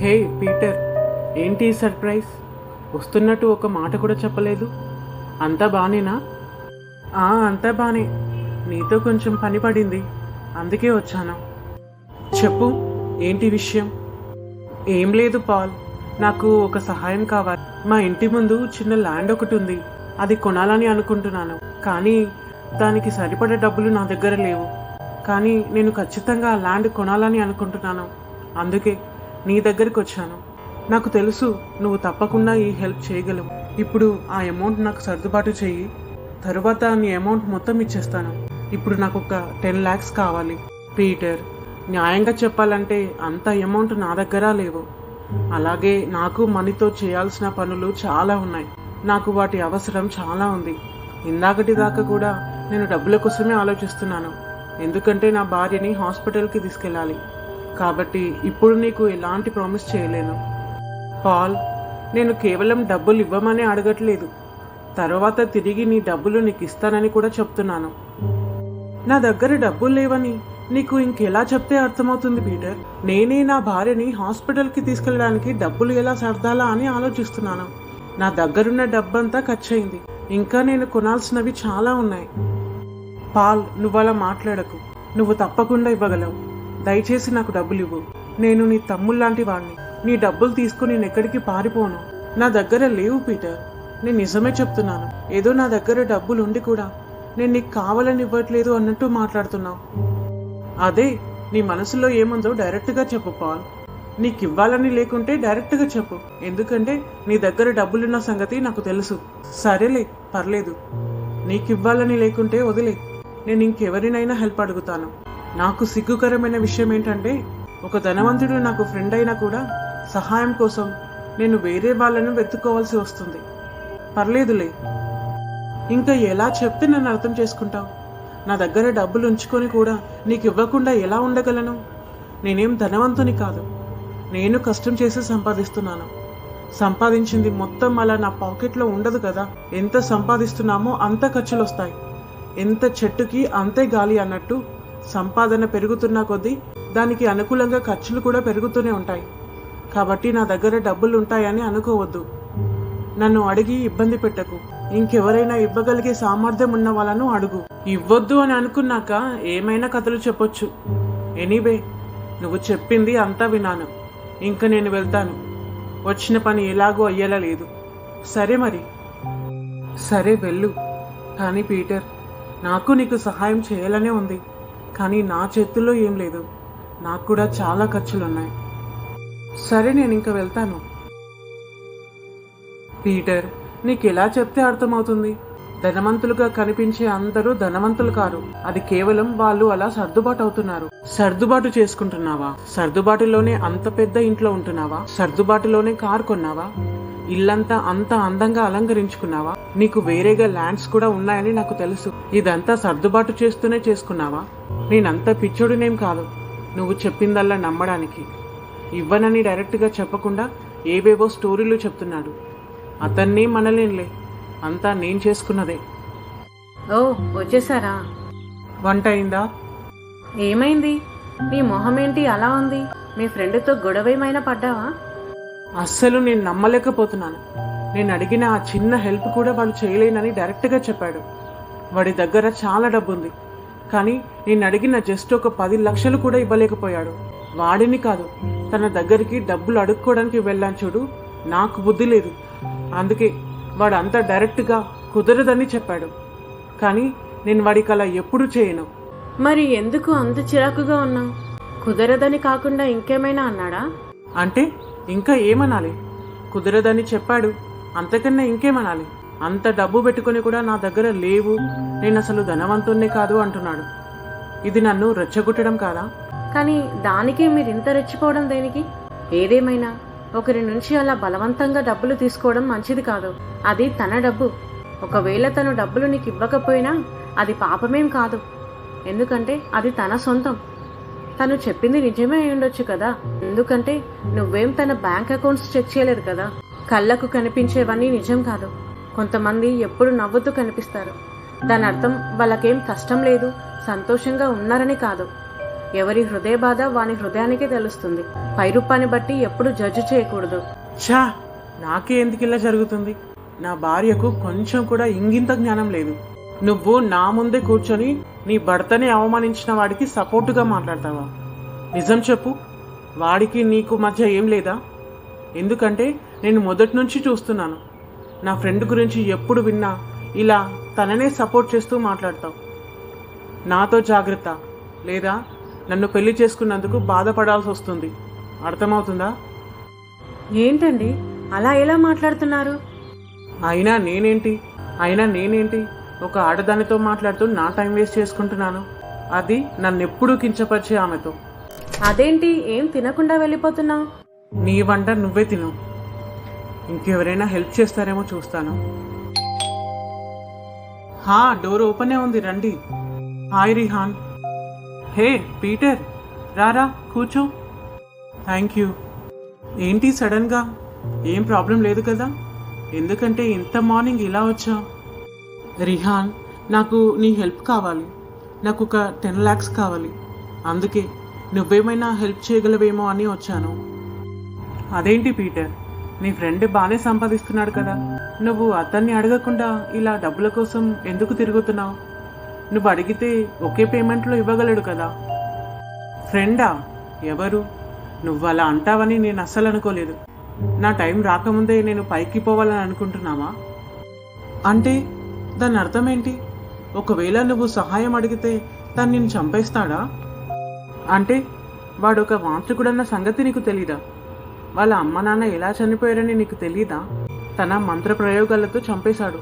హే Peter ఏంటి surprise? వస్తున్నట్టు ఒక మాట కూడా చెప్పలేదు. అంతా బానేనా? అంతా బానే. నీతో కొంచెం పని పడింది. అందుకే వచ్చాను. చెప్పు ఏంటి విషయం? ఏం లేదు పాల్. నాకు ఒక సహాయం కావాలి. మా ఇంటి ముందు చిన్న ల్యాండ్ ఒకటి ఉంది. అది కొనాలని అనుకుంటున్నాను. కానీ దానికి సరిపడే డబ్బులు నా దగ్గర లేవు. కానీ నేను ఖచ్చితంగా ఆ ల్యాండ్ కొనాలని అనుకుంటున్నాను. అందుకే నీ దగ్గరికి వచ్చాను. నాకు తెలుసు నువ్వు తప్పకుండా ఈ హెల్ప్ చేయగలవు. ఇప్పుడు ఆ అమౌంట్ నాకు సర్దుబాటు చెయ్యి. తరువాత నీ అమౌంట్ మొత్తం ఇచ్చేస్తాను. ఇప్పుడు నాకు ఒక టెన్ ల్యాక్స్ కావాలి. పీటర్ న్యాయంగా చెప్పాలంటే అంత అమౌంట్ నా దగ్గర లేవు. అలాగే నాకు మనీతో చేయాల్సిన పనులు చాలా ఉన్నాయి. నాకు వాటి అవసరం చాలా ఉంది. ఇందాకటి దాకా కూడా నేను డబ్బుల కోసమే ఆలోచిస్తున్నాను. ఎందుకంటే నా భార్యని హాస్పిటల్కి తీసుకెళ్ళాలి. కాబట్టి ఇప్పుడు నీకు ఎలాంటి ప్రామిస్ చేయలేను. పాల్ నేను కేవలం డబ్బులు ఇవ్వమని అడగట్లేదు. తర్వాత తిరిగి నీ డబ్బులు నీకు ఇస్తానని కూడా చెప్తున్నాను. నా దగ్గర డబ్బులు లేవని నీకు ఇంకెలా చెప్తే అర్థమవుతుంది పీటర్? నేనే నా భార్యని హాస్పిటల్కి తీసుకెళ్ళడానికి డబ్బులు ఎలా సర్దాలా అని ఆలోచిస్తున్నాను. నా దగ్గరున్న డబ్బంతా ఖర్చయింది. ఇంకా నేను కొనాల్సినవి చాలా ఉన్నాయి. పాల్ నువ్వు అలా మాట్లాడకు. నువ్వు తప్పకుండా ఇవ్వగలవు. దయచేసి నాకు డబ్బులు ఇవ్వు. నేను నీ తమ్ముళ్ళలాంటి వాణ్ణి. నీ డబ్బులు తీసుకుని నేను ఎక్కడికి పారిపోను. నా దగ్గర లేవు పీటర్. నేను నిజమే చెప్తున్నాను. ఏదో నా దగ్గర డబ్బులు ఉండి కూడా నేను నీకు కావాలని ఇవ్వట్లేదు అన్నట్టు మాట్లాడుతున్నావు. అదే నీ మనసులో ఏముందో డైరెక్ట్గా చెప్పు పాల్. నీకు ఇవ్వాలని లేకుంటే డైరెక్ట్గా చెప్పు. ఎందుకంటే నీ దగ్గర డబ్బులున్న సంగతి నాకు తెలుసు. సరేలే పర్లేదు. నీకు ఇవ్వాలని లేకుంటే వదిలే. నేను ఇంకెవరినైనా హెల్ప్ అడుగుతాను. నాకు సిగ్గుకరమైన విషయం ఏంటంటే ఒక ధనవంతుడు నాకు ఫ్రెండ్ అయినా కూడా సహాయం కోసం నేను వేరే వాళ్ళను వెతుక్కోవాల్సి వస్తుంది. పర్లేదులే. ఇంకా ఎలా చెప్తే నన్ను అర్థం చేసుకుంటావు? నా దగ్గర డబ్బులు ఉంచుకొని కూడా నీకు ఇవ్వకుండా ఎలా ఉండగలను? నేనేం ధనవంతుని కాదు. నేను కష్టం చేసి సంపాదిస్తున్నాను. సంపాదించింది మొత్తం అలా నా పాకెట్లో ఉండదు కదా? ఎంత సంపాదిస్తున్నామో అంత ఖర్చులు వస్తాయి ఎంత చెట్టుకి అంతే గాలి అన్నట్టు సంపాదన పెరుగుతున్న కొద్దీ దానికి అనుకూలంగా ఖర్చులు కూడా పెరుగుతూనే ఉంటాయి. కాబట్టి నా దగ్గర డబ్బులు ఉంటాయని అనుకోవద్దు. నన్ను అడిగి ఇబ్బంది పెట్టకు. ఇంకెవరైనా ఇవ్వగలిగే సామర్థ్యం ఉన్న వాళ్ళను అడుగు. ఇవ్వద్దు అని అనుకున్నాక ఏమైనా కథలు చెప్పొచ్చు. ఎనీవే నువ్వు చెప్పింది అంతా విన్నాను. ఇంక నేను వెళ్తాను. వచ్చిన పని ఎలాగో అయ్యేలా లేదు. సరే మరి. సరే వెళ్ళు. కానీ పీటర్ నాకు నీకు సహాయం చేయాలనే ఉంది. కానీ నా చేతుల్లో ఏం లేదు. నాకు కూడా చాలా ఖర్చులున్నాయి. సరే నేను ఇంకా వెళ్తాను. పీటర్ నీకు ఎలా చెప్తే అర్థమవుతుంది? ధనవంతులుగా కనిపించే అందరూ ధనవంతులు కారు. అది కేవలం వాళ్ళు అలా సర్దుబాటు అవుతున్నారు. సర్దుబాటు చేసుకుంటున్నావా? సర్దుబాటులోనే అంత పెద్ద ఇంట్లో ఉంటున్నావా? సర్దుబాటులోనే కారు కొన్నావా? ఇల్లంతా అంత అందంగా అలంకరించుకున్నావా? నీకు వేరేగా ల్యాండ్స్ కూడా ఉన్నాయని నాకు తెలుసు. ఇదంతా సర్దుబాటు చేస్తూనే చేసుకున్నావా? నేనంత పిచ్చోడినేం కాదు. నువ్వు చెప్పిందల్లా నమ్మడానికి. ఇవ్వనని డైరెక్ట్గా చెప్పకుండా ఏవేవో స్టోరీలు చెప్తున్నాడు. అతన్ని మనలేనులే. అంతా నేను చేసుకున్నదే. ఓ వచ్చేసారా? వంట అయిందా? ఏమైంది? నీ మొహం ఏంటి అలా ఉంది? మీ ఫ్రెండ్తో గొడవేమైనా పడ్డావా? అస్సలు నేను నమ్మలేకపోతున్నాను. నేను అడిగిన ఆ చిన్న హెల్ప్ కూడా వాడు చేయలేనని డైరెక్ట్గా చెప్పాడు. వాడి దగ్గర చాలా డబ్బు ఉంది కానీ నేను అడిగిన జస్ట్ ఒక పది లక్షలు కూడా ఇవ్వలేకపోయాడు. వాడిని కాదు తన దగ్గరికి డబ్బులు అడుక్కోవడానికి వెళ్ళాను చూడు నాకు బుద్ధి లేదు. అందుకే వాడు అంత డైరెక్ట్గా కుదరదని చెప్పాడు. కానీ నేను వాడికి అలా ఎప్పుడు చేయను. మరి ఎందుకు అంత చిరాకుగా ఉన్నావు? కుదరదని కాకుండా ఇంకేమైనా అన్నాడా? అంటే ఇంకా ఏమనాలి? కుదరదని చెప్పాడు. అంతకన్నా ఇంకేమనాలి? అంత డబ్బు పెట్టుకొని కూడా నా దగ్గర లేవు. నేను అసలు ధనవంతుణ్ణి కాదు అంటున్నాడు. ఇది నన్ను రెచ్చగొట్టడం కాదా? కానీ దానికి మీరు ఇంత రెచ్చిపోవడం దేనికి? ఏదేమైనా ఒకరి నుంచి అలా బలవంతంగా డబ్బులు తీసుకోవడం మంచిది కాదు. అది తన డబ్బు. ఒకవేళ తను డబ్బులు నీకు ఇవ్వకపోయినా అది పాపమేం కాదు. ఎందుకంటే అది తన సొంతం. తను చెప్పింది నిజమే అయ్యుండొచ్చు ఉండొచ్చు కదా. ఎందుకంటే నువ్వేం తన బ్యాంక్ అకౌంట్స్ చెక్ చేయలేదు కదా. కళ్ళకు కనిపించేవన్నీ నిజం కాదు. కొంతమంది ఎప్పుడు నవ్వుతూ కనిపిస్తారు. దాని అర్థం వాళ్ళకేం కష్టం లేదు సంతోషంగా ఉన్నారని కాదు. ఎవరి హృదయ బాధ వాని హృదయానికే తెలుస్తుంది. పై రూపాన్ని బట్టి ఎప్పుడు జడ్జి చేయకూడదు. ఛా! నాకే ఎందుకు ఇలా జరుగుతుంది? నా భార్యకు కొంచెం కూడా ఇంగింత జ్ఞానం లేదు. నువ్వు నా ముందే కూర్చొని నీ భర్తని అవమానించిన వాడికి సపోర్టుగా మాట్లాడతావా? నిజం చెప్పు. వాడికి నీకు మధ్య ఏం లేదా? ఎందుకంటే నేను మొదటి నుంచి చూస్తున్నాను. నా ఫ్రెండ్ గురించి ఎప్పుడు విన్నా ఇలా తననే సపోర్ట్ చేస్తూ మాట్లాడతావు. నాతో జాగ్రత్త. లేదా నన్ను పెళ్ళి చేసుకున్నందుకు బాధపడాల్సి వస్తుంది. అర్థమవుతుందా? ఏంటండి? అలా ఎలా మాట్లాడుతున్నారు? అయినా నేనేంటి? అయినా నేనేంటి? ఒక ఆడదానితో మాట్లాడుతూ నా టైం వేస్ట్ చేసుకుంటున్నాను. అది నన్ను ఎప్పుడూ కించపరిచే ఆమెతో. అదేంటి? ఏం తినకుండా వెళ్ళిపోతున్నావు నీ వంట నువ్వే తిను. ఇంకెవరైనా హెల్ప్ చేస్తారేమో చూస్తాను. హా డోర్ ఓపెనే ఉంది రండి. హాయ్ రిహాన్. Hey Peter. రారా కూర్చో. Thank you. ఏంటి సడన్గా? ఏం ప్రాబ్లం లేదు కదా? ఎందుకంటే ఇంత మార్నింగ్ ఇలా వచ్చా. రిహాన్ నాకు నీ హెల్ప్ కావాలి. నాకు ఒక టెన్ ల్యాక్స్ కావాలి. అందుకే నువ్వేమైనా హెల్ప్ చేయగలవేమో అని వచ్చాను. అదేంటి పీటర్? నీ ఫ్రెండ్ బాగానే సంపాదిస్తున్నాడు కదా. నువ్వు అతన్ని అడగకుండా ఇలా డబ్బుల కోసం ఎందుకు తిరుగుతున్నావు? నువ్వు అడిగితే ఒకే పేమెంట్లో ఇవ్వగలడు కదా. ఫ్రెండా? ఎవరు? నువ్వు అలా అంటావని నేను అస్సలు అనుకోలేదు. నా టైం రాకముందే నేను పైకి పోవాలని అనుకుంటున్నావా? అంటే దాని అర్థం ఏంటి ఒకవేళ నువ్వు సహాయం అడిగితే తను నిన్ను చంపేస్తాడా? అంటే వాడు ఒక మాంత్రికుడన్న సంగతి నీకు తెలీదా? వాళ్ళ అమ్మ నాన్న ఎలా చనిపోయారని నీకు తెలీదా? తన మంత్ర ప్రయోగాలతో చంపేశాడు.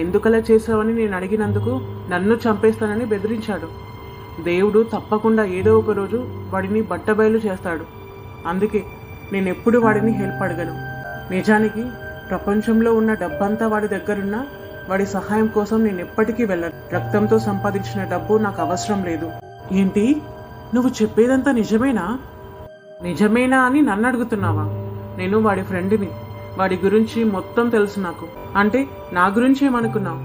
ఎందుకలా చేశావని నేను అడిగినందుకు నన్ను చంపేస్తానని బెదిరించాడు. దేవుడు తప్పకుండా ఏదో ఒక రోజు వాడిని బట్టబయలు చేస్తాడు. అందుకే నేను ఎప్పుడు వాడిని హెల్ప్ అడగను. నిజానికి ప్రపంచంలో ఉన్న డబ్బంతా వాడి దగ్గరున్నా వాడి సహాయం కోసం నేను ఎప్పటికీ వెళ్ళను. రక్తంతో సంపాదించిన డబ్బు నాకు అవసరం లేదు. ఏంటి? నువ్వు చెప్పేదంతా నిజమేనా? నిజమేనా అని నన్ను అడుగుతున్నావా? నేను వాడి ఫ్రెండ్ని వాడి గురించి మొత్తం తెలుసు నాకు. అంటే నా గురించి ఏమనుకున్నావు?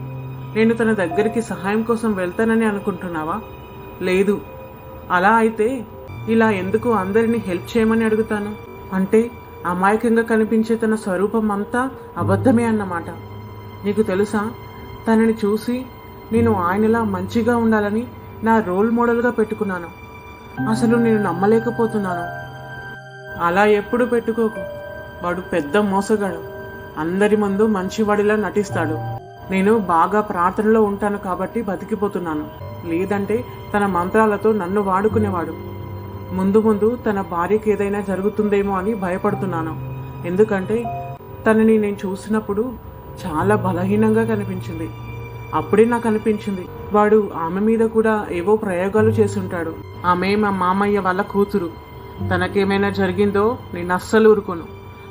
నేను తన దగ్గరికి సహాయం కోసం వెళ్తానని అనుకుంటున్నావా? లేదు. అలా అయితే ఇలా ఎందుకు అందరినీ హెల్ప్ చేయమని అడుగుతాను? అంటే అమాయకంగా కనిపించే తన స్వరూపం అంతా అబద్ధమే అన్నమాట. నీకు తెలుసా? తనని చూసి నేను ఆయనలా మంచిగా ఉండాలని నా రోల్ మోడల్గా పెట్టుకున్నాను. అసలు నేను నమ్మలేకపోతున్నాను. అలా ఎప్పుడు పెట్టుకోకు. వాడు పెద్ద మోసగాడు. అందరి ముందు మంచివాడిలా నటిస్తాడు. నేను బాగా ప్రార్థనలో ఉంటాను కాబట్టి బతికిపోతున్నాను. లేదంటే తన మంత్రాలతో నన్ను వాడుకునేవాడు. ముందు ముందు తన భార్యకి ఏదైనా జరుగుతుందేమో అని భయపడుతున్నాను. ఎందుకంటే తనని నేను చూసినప్పుడు చాలా బలహీనంగా కనిపించింది. అప్పుడే నాకు అనిపించింది వాడు ఆమె మీద కూడా ఏవో ప్రయోగాలు చేసుంటాడు ఆమె మా మామయ్య వాళ్ళ కూతురు. తనకేమైనా జరిగిందో నేను అస్సలు ఊరుకోను.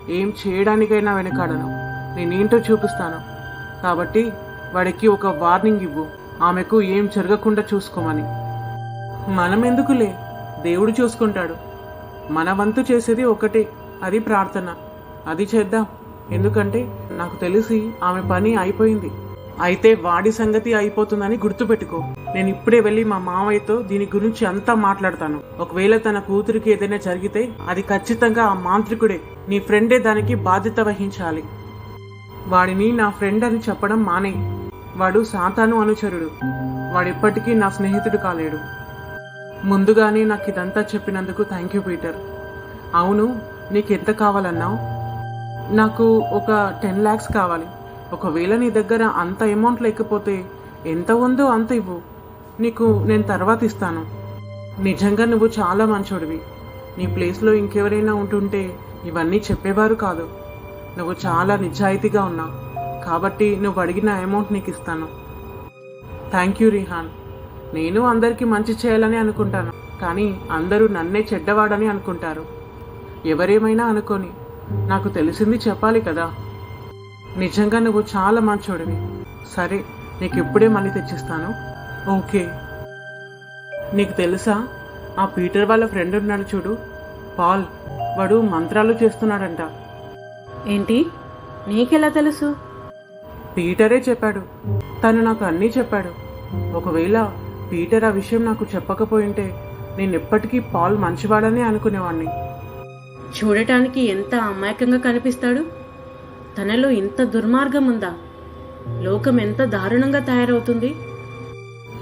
ఏం చేయడానికైనా వెనకాడను. నేనేంటో చూపిస్తాను. కాబట్టి వాడికి ఒక వార్నింగ్ ఇవ్వు. ఆమెకు ఏం జరగకుండా చూసుకోమని. మనం ఎందుకులే దేవుడు చూసుకుంటాడు. మన వంతు చేసేది ఒకటే. అది ప్రార్థన. అది చేద్దాం. ఎందుకంటే నాకు తెలిసి ఆమె పని అయిపోయింది. అయితే వాడి సంగతి అయిపోతుందని గుర్తుపెట్టుకో. నేను ఇప్పుడే వెళ్ళి మా మామయ్యతో దీని గురించి అంతా మాట్లాడతాను. ఒకవేళ తన కూతురికి ఏదైనా జరిగితే అది ఖచ్చితంగా ఆ మాంత్రికుడే. నీ ఫ్రెండే దానికి బాధ్యత వహించాలి. వాడిని నా ఫ్రెండ్ అని చెప్పడం మానే. వాడు సాతాను అనుచరుడు. వాడిప్పటికీ నా స్నేహితుడు కాలేడు. ముందుగానే నాకు ఇదంతా చెప్పినందుకు థ్యాంక్ యూ పీటర్. అవును నీకు ఎంత కావాలన్నావు? నాకు ఒక టెన్ ల్యాక్స్ కావాలి. ఒకవేళ నీ దగ్గర అంత అమౌంట్ లేకపోతే ఎంత ఉందో అంత ఇవ్వు. నీకు నేను తర్వాత ఇస్తాను. నిజంగా నువ్వు చాలా మంచోడివి. నీ ప్లేస్లో ఇంకెవరైనా ఉంటుంటే ఇవన్నీ చెప్పేవారు కాదు. నువ్వు చాలా నిజాయితీగా ఉన్నావు కాబట్టి నువ్వు అడిగిన అమౌంట్ నీకు ఇస్తాను. థ్యాంక్ యూ రిహాన్ నేను అందరికీ మంచి చేయాలని అనుకుంటాను. కానీ అందరూ నన్నే చెడ్డవాడని అనుకుంటారు. ఎవరేమైనా అనుకొని నాకు తెలిసింది చెప్పాలి కదా. నిజంగా నువ్వు చాలా మంచోడివి. సరే నీకు ఇప్పుడే మళ్ళీ తెచ్చిస్తాను. ఓకే. నీకు తెలుసా? ఆ పీటర్ వాళ్ళ ఫ్రెండ్ ఉన్నాడు చూడు. పాల్ వాడు మంత్రాలు చేస్తున్నాడంట. ఏంటి? నీకెలా తెలుసు? పీటరే చెప్పాడు. తను నాకు అన్నీ చెప్పాడు. ఒకవేళ పీటర్ ఆ విషయం నాకు చెప్పకపోయింటే నేను ఎప్పటికీ పాల్ మంచివాడని అనుకునేవాడిని చూడటానికి ఎంత అమాయకంగా కనిపిస్తాడు? తనలో ఇంత దుర్మార్గం ఉందా లోకం ఎంత దారుణంగా తయారవుతుంది?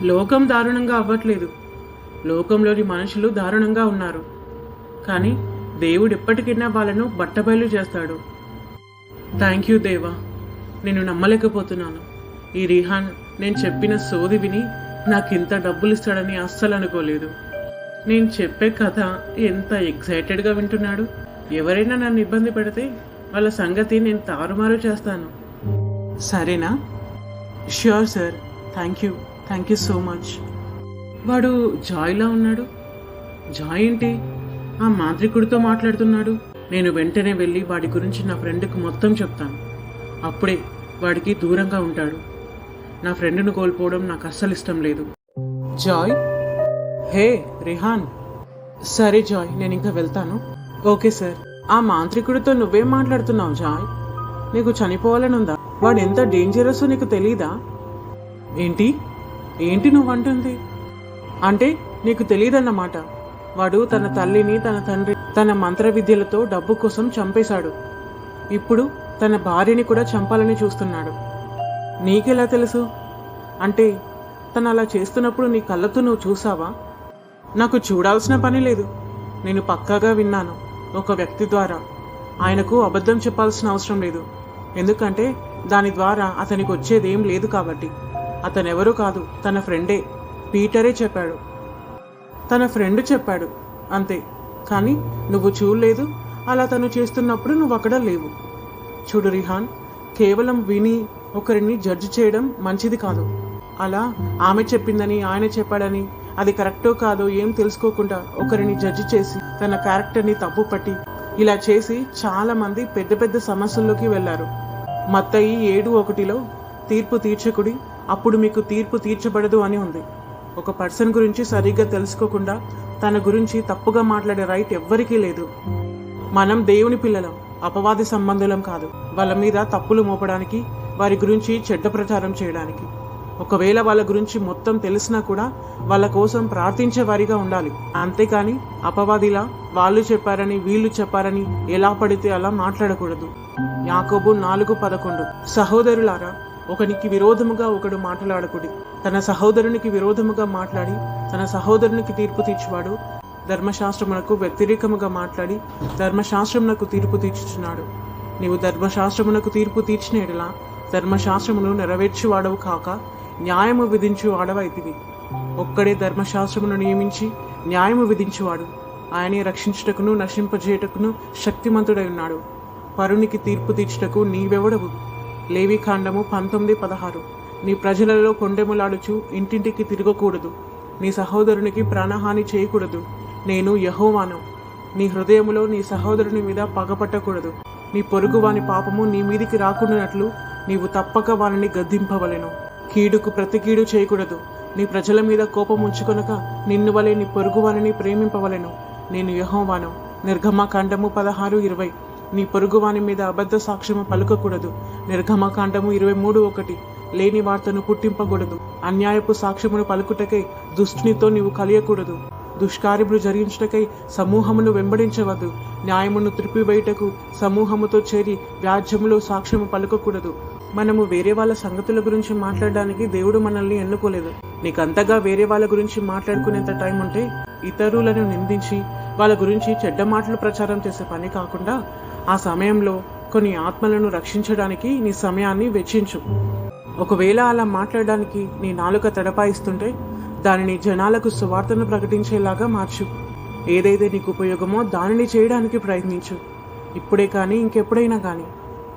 లోకం దారుణంగా అవ్వట్లేదు. లోకంలోని మనుషులు దారుణంగా ఉన్నారు. కానీ దేవుడు ఎప్పటికైనా వాళ్ళను బట్టబయలు చేస్తాడు. థ్యాంక్ యూ దేవా. నేను నమ్మలేకపోతున్నాను. ఈ రిహాన్ నేను చెప్పిన సోది విని నాకు ఇంత డబ్బులు ఇస్తాడని అస్సలు అనుకోలేదు నేను చెప్పే కథ ఎంత ఎక్సైటెడ్గా వింటున్నాడు? ఎవరైనా నన్ను ఇబ్బంది పెడితే వాళ్ళ సంగతి నేను తారుమారు చేస్తాను. సరేనా? Sure sir thank you thank you so much వాడు జాయ్లా ఉన్నాడు. జాయ్ ఏంటి? ఆ మాంత్రికుడితో మాట్లాడుతున్నాడు. నేను వెంటనే వెళ్ళి వాడి గురించి నా ఫ్రెండ్కి మొత్తం చెప్తాను. అప్పుడే వాడికి దూరంగా ఉంటాడు. నా ఫ్రెండ్ను కోల్పోవడం నాకు అస్సలు ఇష్టం లేదు. జాయ్? హే రిహాన్. సరే జాయ్ నేను ఇంకా వెళ్తాను. Okay sir. ఆ మాంత్రికుడితో నువ్వేం మాట్లాడుతున్నావు జాయ్? నీకు చనిపోవాలని ఉందా వాడు ఎంత డేంజరస్ నీకు తెలీదా? ఏంటి? ఏంటి నువ్వు అంటుంది అంటే నీకు తెలియదన్నమాట వాడు తన తల్లిని తన తండ్రి తన మంత్ర విద్యలతో డబ్బు కోసం చంపేశాడు. ఇప్పుడు తన భార్యని కూడా చంపాలని చూస్తున్నాడు. నీకెలా తెలుసు? అంటే తను అలా చేస్తున్నప్పుడు నీ కళ్ళతో నువ్వు చూసావా? నాకు చూడాల్సిన పని లేదు. నేను పక్కాగా విన్నాను. ఒక వ్యక్తి ద్వారా. ఆయనకు అబద్ధం చెప్పాల్సిన అవసరం లేదు. ఎందుకంటే దాని ద్వారా అతనికి వచ్చేది ఏం లేదు కాబట్టి. అతనెవరూ కాదు తన ఫ్రెండే. పీటరే చెప్పాడు. తన ఫ్రెండ్ చెప్పాడు. అంతే. కానీ నువ్వు చూడలేదు. అలా తను చేస్తున్నప్పుడు నువ్వు అక్కడ లేవు. చూడు రిహాన్ కేవలం విని ఒకరిని జడ్జి చేయడం మంచిది కాదు. అలా ఆమె చెప్పిందని ఆయన చెప్పాడని అది కరెక్టో కాదో ఏం తెలుసుకోకుండా ఒకరిని జడ్జి చేసి తన క్యారెక్టర్ని తప్పు పట్టి ఇలా చేసి చాలా మంది పెద్ద పెద్ద సమస్యల్లోకి వెళ్ళారు మత్తయి ఏడు ఒకటిలో తీర్పు తీర్చకుడి అప్పుడు మీకు తీర్పు తీర్చబడదు అని ఉంది. ఒక పర్సన్ గురించి సరిగ్గా తెలుసుకోకుండా తన గురించి తప్పుగా మాట్లాడే రైట్ ఎవ్వరికీ లేదు. మనం దేవుని పిల్లలం అపవాది సంబంధులం కాదు. వాళ్ళ మీద తప్పులు మోపడానికి వారి గురించి చెడ్డ ప్రచారం చేయడానికి. ఒకవేళ వాళ్ళ గురించి మొత్తం తెలిసినా కూడా వాళ్ళ కోసం ప్రార్థించే వారిగా ఉండాలి. అంతేకాని అపవాదిలా వాళ్ళు చెప్పారని వీళ్ళు చెప్పారని ఎలా పడితే అలా మాట్లాడకూడదు. యాకోబు నాలుగు పదకొండు. సహోదరులారా ఒకనికి విరోధముగా ఒకడు మాట్లాడకుడి తన సహోదరునికి విరోధముగా మాట్లాడి తన సహోదరునికి తీర్పు తీర్చువాడు ధర్మశాస్త్రమునకు వ్యతిరేకముగా మాట్లాడి ధర్మశాస్త్రమునకు తీర్పు తీర్చుచున్నాడు. నీవు ధర్మశాస్త్రమునకు తీర్పు తీర్చిన ఎడలా ధర్మశాస్త్రమును నెరవేర్చువాడవు కాక న్యాయము విధించువాడవైతివి ఒక్కడే ధర్మశాస్త్రమును నియమించి న్యాయము విధించువాడు. ఆయనే రక్షించుటకును నశింపజేయుటకును శక్తిమంతుడై ఉన్నాడు. పరునికి తీర్పు తీర్చుటకు నీవెవడవు? లేవి కాండము పంతొమ్మిది పదహారు. నీ ప్రజలలో కొండెములాడుచు ఇంటింటికి తిరగకూడదు. నీ సహోదరునికి ప్రాణహాని చేయకూడదు. నేను యహోవాను. నీ హృదయములో నీ సహోదరుని మీద పగపట్టకూడదు. నీ పొరుగు వాని పాపము నీ మీదికి రాకుండానట్లు నీవు తప్పక వానిని గద్దింపవలెను. కీడుకు ప్రతికీడు చేయకూడదు. నీ ప్రజల మీద కోపం ఉంచుకొనక నిన్ను వలె నీ పొరుగువానిని ప్రేమింపవలను ప్రేమింపవలెను. నేను యహోవాను. నిర్గమకాండము పదహారు ఇరవై. నీ పొరుగువాని మీద అబద్ధ సాక్ష్యము పలుకకూడదు. నిర్గమకాండము ఇరవై మూడు ఒకటి. లేని వార్తను పుట్టింపకూడదు. అన్యాయపు సాక్ష్యమును పలుకుటకై దుష్టునితో నీవు కలియకూడదు. దుష్కార్యములు జరిగించుటకై సమూహమును వెంబడించవద్దు. న్యాయమును త్రిపివేయుటకు సమూహముతో చేరి వ్యాజ్యములో సాక్ష్యము పలుకకూడదు. మనము వేరే వాళ్ళ సంగతుల గురించి మాట్లాడడానికి దేవుడు మనల్ని ఎన్నుకోలేదు. నీకంతగా వేరే వాళ్ళ గురించి మాట్లాడుకునేంత టైం ఉంటే ఇతరులను నిందించి వాళ్ళ గురించి చెడ్డ మాటలు ప్రచారం చేసే పని కాకుండా ఆ సమయంలో కొన్ని ఆత్మలను రక్షించడానికి నీ సమయాన్ని వెచ్చించు. ఒకవేళ అలా మాట్లాడడానికి నీ నాలుక తడపాయిస్తుంటే దానిని జనాలకు సువార్తను ప్రకటించేలాగా మార్చు. ఏదైతే నీకు ఉపయోగమో దానిని చేయడానికి ప్రయత్నించు. ఇప్పుడే కానీ ఇంకెప్పుడైనా కానీ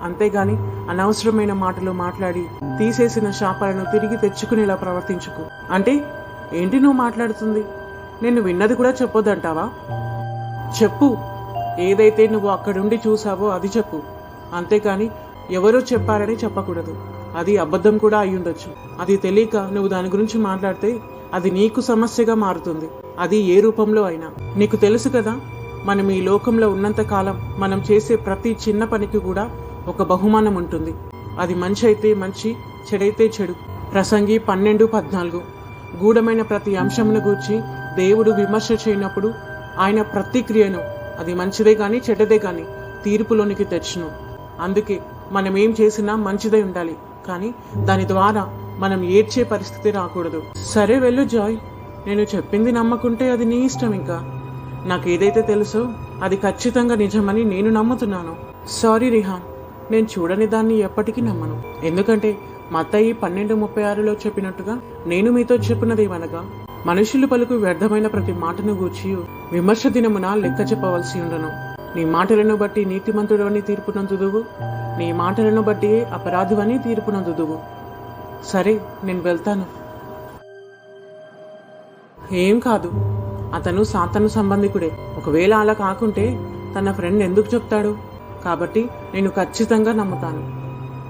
అంతేగాని అనవసరమైన మాటలు మాట్లాడి తీసేసిన శాపాలను తిరిగి తెచ్చుకునేలా ప్రవర్తించుకు. అంటే ఏంటి నువ్వు మాట్లాడుతుంది? నేను విన్నది కూడా చెప్పొద్దంటావా? చెప్పు. ఏదైతే నువ్వు అక్కడుండి చూసావో అది చెప్పు. అంతేకాని ఎవరో చెప్పారని చెప్పకూడదు. అది అబద్ధం కూడా అయ్యుండొచ్చు అది తెలియక నువ్వు దాని గురించి మాట్లాడితే అది నీకు సమస్యగా మారుతుంది. అది ఏ రూపంలో అయినా. నీకు తెలుసు కదా మనం ఈ లోకంలో ఉన్నంత కాలం మనం చేసే ప్రతి చిన్న పనికి కూడా ఒక బహుమానం ఉంటుంది. అది మంచి అయితే మంచి చెడైతే చెడు. ప్రసంగి పన్నెండు పద్నాలుగు. గూఢమైన ప్రతి అంశమును గూర్చి దేవుడు విమర్శ చేయనప్పుడు ఆయన ప్రతిక్రియను అది మంచిదే కానీ చెడ్డదే కానీ తీర్పులోనికి తెచ్చును. అందుకే మనం ఏం చేసినా మంచిదే ఉండాలి. కానీ దాని ద్వారా మనం ఏడ్చే పరిస్థితి రాకూడదు. సరే వెళ్ళు జాయ్. నేను చెప్పింది నమ్మకుంటే అది నీ ఇష్టం ఇంకా. నాకు ఏదైతే తెలుసో అది ఖచ్చితంగా నిజమని నేను నమ్ముతున్నాను. సారీ రిహాన్. నేను చూడని దాన్ని ఎప్పటికీ నమ్మను. ఎందుకంటే మత్తయి పన్నెండు ముప్పై ఆరులో చెప్పినట్టుగా నేను మీతో చెప్పినదేమనగా మనుషులు పలుకు వ్యర్థమైన ప్రతి మాటను గూర్చి విమర్శ దినమున లెక్క చెప్పవలసి ఉండను. నీ మాటలను బట్టి నీతిమంతుడవని తీర్పు నందుదువు నీ మాటలను బట్టి అపరాధివని తీర్పునందుదువు. సరే నేను వెళ్తాను. ఏం కాదు. అతను సాతను సంబంధికుడే. ఒకవేళ అలా కాకుంటే తన ఫ్రెండ్ ఎందుకు చెప్తాడు? కాబట్టి నేను ఖచ్చితంగా నమ్ముతాను.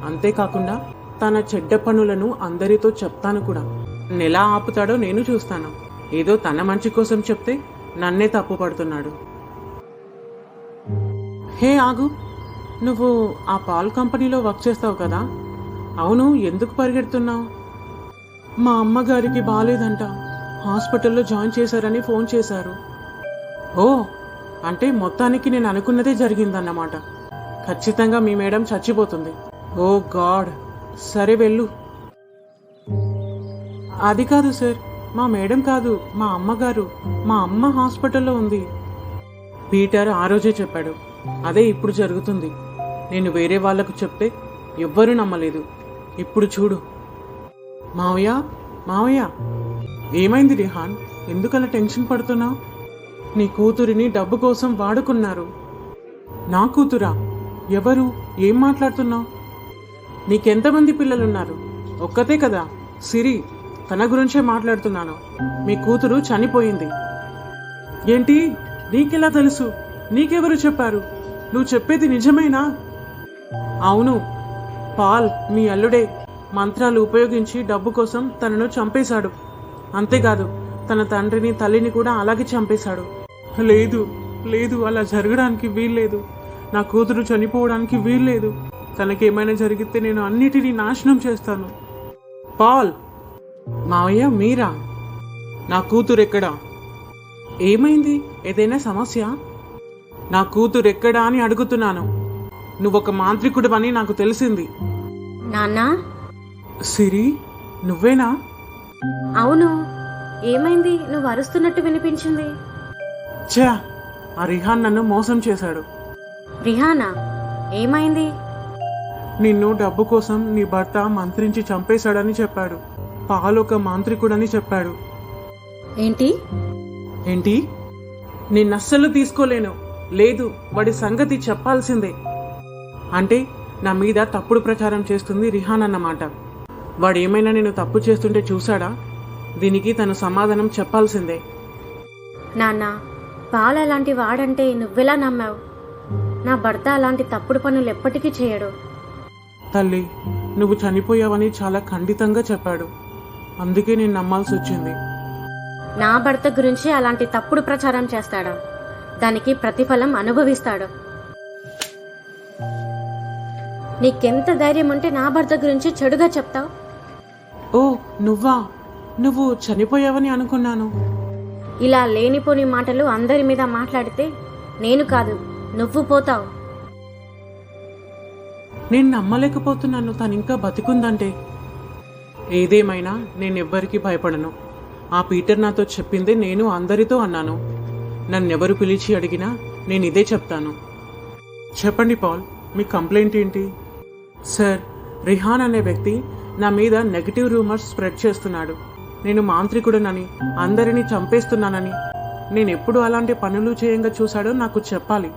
అంతేకాకుండా తన చెడ్డ పనులను అందరితో చెప్తాను కూడా. నెలా ఆపుతాడో నేను చూస్తాను. ఏదో తన మంచి కోసం చెప్తే నన్నే తప్పు పడుతున్నాడు. హే ఆగు! నువ్వు ఆ పాల్ కంపెనీలో వర్క్ చేస్తావు కదా? అవును ఎందుకు పరిగెడుతున్నావు? మా అమ్మగారికి బాగాలేదంట హాస్పిటల్లో జాయిన్ చేశారని ఫోన్ చేశారు. ఓ అంటే మొత్తానికి నేను అనుకున్నదే జరిగిందన్నమాట. ఖచ్చితంగా మీ మేడం చచ్చిపోతుంది. Oh God. సరే వెళ్ళు. అది కాదు సార్. మా మేడం కాదు మా అమ్మగారు మా అమ్మ హాస్పిటల్లో ఉంది. పీటర్ ఆ రోజే చెప్పాడు. అదే ఇప్పుడు జరుగుతుంది. నేను వేరే వాళ్ళకు చెప్తే ఎవ్వరూ నమ్మలేదు. ఇప్పుడు చూడు. మావయ్య మావయ్య. ఏమైంది రిహాన్? ఎందుకలా టెన్షన్ పడుతున్నావు? నీ కూతురిని డబ్బు కోసం వాడుకున్నారు. నా కూతురా? ఎవరు? ఏం మాట్లాడుతున్నావు? నీకెంతమంది పిల్లలున్నారు? ఒక్కతే కదా. సిరి తన గురించే మాట్లాడుతున్నాను. మీ కూతురు చనిపోయింది. ఏంటి? నీకెలా తెలుసు? నీకెవరు చెప్పారు? నువ్వు చెప్పేది నిజమేనా? అవును. పాల్ మీ అల్లుడే మంత్రాలు ఉపయోగించి డబ్బు కోసం తనను చంపేశాడు. అంతేకాదు తన తండ్రిని తల్లిని కూడా అలాగే చంపేశాడు. లేదు లేదు అలా జరగడానికి వీల్లేదు. నా కూతురు చనిపోవడానికి వీల్లేదు. తనకేమైనా జరిగితే నేను అన్నిటినీ నాశనం చేస్తాను. పాల్ మావయ్య మీరా? నా కూతురు ఎక్కడా? ఏమైంది? ఏదైనా సమస్య? నా కూతురు ఎక్కడా అని అడుగుతున్నాను. నువ్వొక మాంత్రికుడు అని నాకు తెలిసింది. నాన్నా? సిరి నువ్వేనా? అవును. ఏమైంది? నువ్వు అరుస్తున్నట్టు వినిపించింది. ఛా ఆ రిహాన్ నన్ను మోసం చేశాడు. రిహానా ఏమైంది? నిన్ను డబ్బు కోసం నీ భర్త మంత్రించి చంపేశాడని చెప్పాడు. పాలు ఒక మాంత్రికుడని చెప్పాడు. ఏంటి? ఏంటి? నిన్నస్సలు తీసుకోలేను. లేదు వాడి సంగతి చెప్పాల్సిందే. అంటే నా మీద తప్పుడు ప్రచారం చేస్తుంది రిహాన్ అన్నమాట. వాడు ఏమైనా నేను తప్పు చేస్తుంటే చూశాడా? దీనికి తను సమాధానం చెప్పాల్సిందే. నాన్న పాలు అలాంటి వాడంటే నువ్వెలా నమ్మావు? నా భర్త అలాంటి తప్పుడు పనులు ఎప్పటికీ చేయడు. తల్లి నువ్వు చనిపోయావని చాలా ఖండితంగా చెప్పాడు. అందుకే నేను నమ్మాల్సి వచ్చింది. నా భర్త గురించి అలాంటి తప్పుడు ప్రచారం చేస్తాడు. దానికి ప్రతిఫలం అనుభవిస్తాడు. నీకెంత ధైర్యం ఉంటే నా భర్త గురించి చెడుగా చెప్తావు? ఓ నువ్వా? నువ్వు చనిపోయావని అనుకున్నాను. ఇలా లేనిపోని మాటలు అందరి మీద మాట్లాడితే నేను కాదు నువ్వు పోతావు. నేను నమ్మలేకపోతున్నాను. తను ఇంకా బతికుందంటే. ఏదేమైనా నేను ఎవ్వరికీ భయపడను. ఆ పీటర్ నాతో చెప్పిందే నేను అందరితో అన్నాను. నన్నెవరు పిలిచి అడిగినా నేను ఇదే చెప్తాను. చెప్పండి పాల్ మీ కంప్లైంట్ ఏంటి? సార్ రిహాన్ అనే వ్యక్తి నా మీద నెగిటివ్ రూమర్స్ స్ప్రెడ్ చేస్తున్నాడు. నేను మాంత్రికుడనని అందరినీ చంపేస్తున్నానని. నేను ఎప్పుడు అలాంటి పనులు చేయంగా చూశాడో నాకు చెప్పాలి.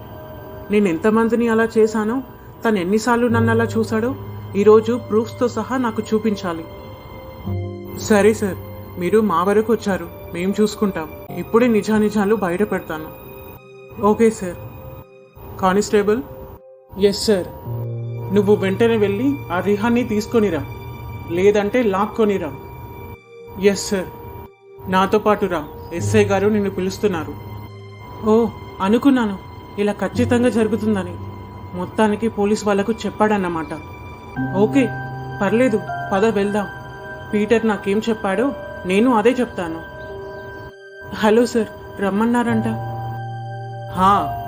నేను ఎంతమందిని అలా చేశానో తను ఎన్నిసార్లు నన్ను అలా చూశాడో ఈరోజు ప్రూఫ్స్తో సహా నాకు చూపించాలి. సరే సార్ మీరు మా వరకు వచ్చారు మేం చూసుకుంటాం. ఇప్పుడే నిజానిజాలు బయట పెడతాను. Okay sir. Constable? Yes sir. నువ్వు వెంటనే వెళ్ళి ఆ రిహాన్ని తీసుకొనిరా. లేదంటే లాక్కొనిరా. Yes sir. నాతో పాటు రా. ఎస్ఐ గారు నిన్ను పిలుస్తున్నారు. ఓ అనుకున్నాను. ఇలా ఖచ్చితంగా జరుగుతుందని మొత్తానికి పోలీస్ వాళ్ళకు చెప్పాడన్నమాట. ఓకే పర్లేదు పద వెళ్దాం. పీటర్ నాకేం చెప్పాడో నేను అదే చెప్తాను. హలో సార్ రమ్మన్నారంట? హా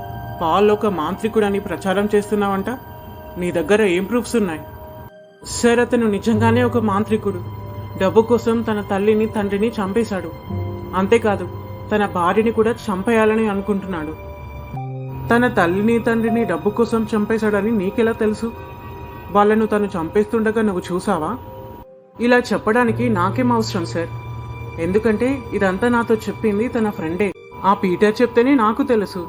పాల్ ఒక మాంత్రికుడని ప్రచారం చేస్తున్నావంట? నీ దగ్గర ఏం ప్రూఫ్స్ ఉన్నాయి? సార్ అతను నిజంగానే ఒక మాంత్రికుడు. డబ్బు కోసం తన తల్లిని తండ్రిని చంపేశాడు. అంతేకాదు తన భార్యని కూడా చంపేయాలని అనుకుంటున్నాడు. తన తల్లిని తండ్రిని డబ్బు కోసం చంపేశాడని నీకెలా తెలుసు? వాళ్ళను తను చంపేస్తుండగా నువ్వు చూసావా? ఇలా చెప్పడానికి నాకేం అవసరం సార్. ఎందుకంటే ఇదంతా నాతో చెప్పింది తన ఫ్రెండే. ఆ పీటర్ చెప్తేనే నాకు తెలుసు.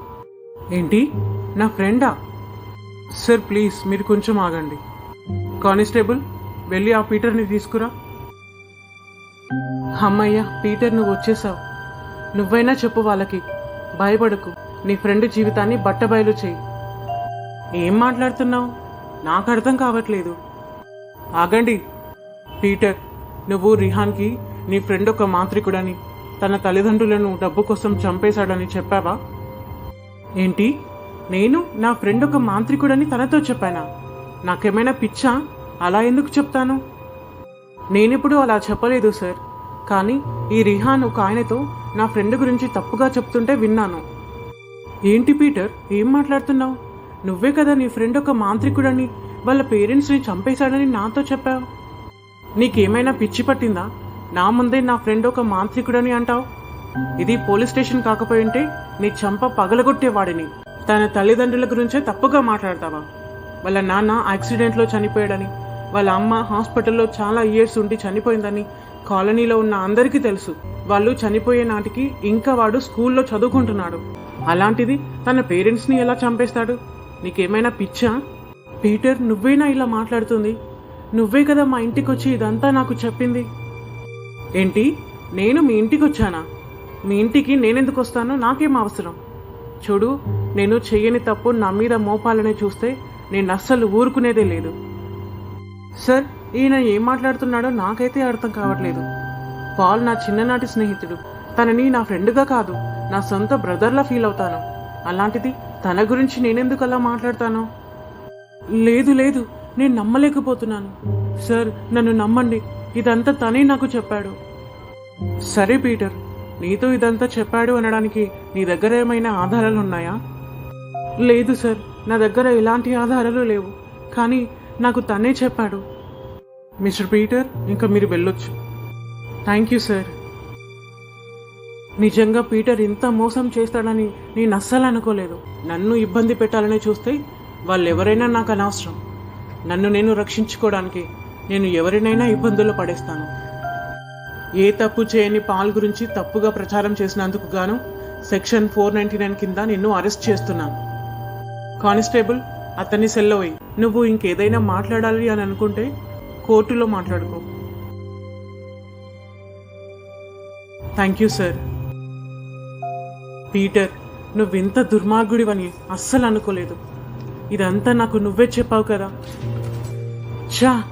ఏంటి? నా ఫ్రెండా? సార్ ప్లీజ్ మీరు కొంచెం ఆగండి. కానిస్టేబుల్ వెళ్ళి ఆ పీటర్ని తీసుకురా. అమ్మయ్య పీటర్ నువ్వు వచ్చేసావు. నువ్వైనా చెప్పు వాళ్ళకి. భయపడకు. నీ ఫ్రెండ్ జీవితాన్ని బట్టబయలు చేయి. ఏం మాట్లాడుతున్నావు? నాకు అర్థం కావట్లేదు. ఆగండి. పీటర్ నువ్వు రిహాన్కి నీ ఫ్రెండ్ ఒక మాంత్రికుడని తన తల్లిదండ్రులను డబ్బు కోసం చంపేశాడని చెప్పావా? ఏంటి? నేను నా ఫ్రెండ్ ఒక మాంత్రికుడని తనతో చెప్పానా? నాకేమైనా పిచ్చా? అలా ఎందుకు చెప్తాను? నేనిప్పుడు అలా చెప్పలేదు సార్. కానీ ఈ రిహాన్ ఒక ఆయనతో నా ఫ్రెండ్ గురించి తప్పుగా చెప్తుంటే విన్నాను. ఏంటి పీటర్? ఏం మాట్లాడుతున్నావు? నువ్వే కదా నీ ఫ్రెండ్ ఒక మాంత్రికుడని వాళ్ళ పేరెంట్స్ని చంపేశాడని నాతో చెప్పావు. నీకేమైనా పిచ్చి పట్టిందా? నా ముందే నా ఫ్రెండ్ ఒక మాంత్రికుడని అంటావు? ఇది పోలీస్ స్టేషన్ కాకపోయింటే నీ చంప పగలగొట్టేవాడిని. తన తల్లిదండ్రుల గురించే తప్పుగా మాట్లాడతావా? వాళ్ళ నాన్న యాక్సిడెంట్లో చనిపోయాడని వాళ్ళ అమ్మ హాస్పిటల్లో చాలా ఇయర్స్ ఉండి చనిపోయిందని కాలనీలో ఉన్న అందరికీ తెలుసు. వాళ్ళు చనిపోయే నాటికి ఇంకా వాడు స్కూల్లో చదువుకుంటున్నాడు. అలాంటిది తన పేరెంట్స్ని ఎలా చంపేస్తాడు? నీకేమైనా పిచ్చా? పీటర్ నువ్వేనా ఇలా మాట్లాడుతుంది? నువ్వే కదా మా ఇంటికి వచ్చి ఇదంతా నాకు చెప్పింది. ఏంటి? నేను మీ ఇంటికి వచ్చానా మీ ఇంటికి నేనెందుకు వస్తానో నాకేం అవసరం? చూడు నేను చెయ్యని తప్పు నా మీద మోపాలని చూస్తే నేను అస్సలు ఊరుకునేదే లేదు. సార్ ఈయన ఏం మాట్లాడుతున్నాడో నాకైతే అర్థం కావట్లేదు. పాల్ నా చిన్ననాటి స్నేహితుడు. తనని నా ఫ్రెండ్గా కాదు. నా సొంత బ్రదర్లా ఫీల్ అవుతాను. అలాంటిది తన గురించి నేనెందుకు అలా మాట్లాడతాను? లేదు లేదు నేను నమ్మలేకపోతున్నాను. సార్ నన్ను నమ్మండి. ఇదంతా తనే నాకు చెప్పాడు. సరే పీటర్. నీతో ఇదంతా చెప్పాడు అనడానికి నీ దగ్గర ఏమైనా ఆధారాలు ఉన్నాయా లేదు సార్. నా దగ్గర ఎలాంటి ఆధారాలు లేవు. కానీ నాకు తనే చెప్పాడు. మిస్టర్ పీటర్ ఇంకా మీరు వెళ్ళొచ్చు. Thank you sir. నిజంగా పీటర్ ఇంత మోసం చేస్తాడని నేను అస్సలు అనుకోలేదు నన్ను ఇబ్బంది పెట్టాలని చూస్తే వాళ్ళు ఎవరైనా నాకు అనవసరం. నన్ను నేను రక్షించుకోవడానికి నేను ఎవరినైనా ఇబ్బందులు పడేస్తాను. ఏ తప్పు చేయని పాల్ గురించి తప్పుగా ప్రచారం చేసినందుకు గాను సెక్షన్ ఫోర్ నైన్టీ నైన్ కింద నిన్ను అరెస్ట్ చేస్తున్నాను. కానిస్టేబుల్ అతన్ని సెల్లవై నువ్వు ఇంకేదైనా మాట్లాడాలి అని అనుకుంటే కోర్టులో మాట్లాడుకో. Thank you sir. పీటర్ నువ్వెంత దుర్మార్గుడివని అస్సలు అనుకోలేదు. ఇదంతా నాకు నువ్వే చెప్పావు కదా. చా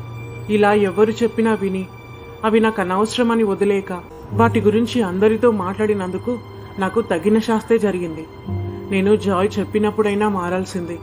ఇలా ఎవరు చెప్పినా విని అవి నాకు అనవసరమని వదిలేక వాటి గురించి అందరితో మాట్లాడినందుకు నాకు తగిన శాస్తే జరిగింది. నేను జాయ్ చెప్పినప్పుడైనా మారాల్సింది.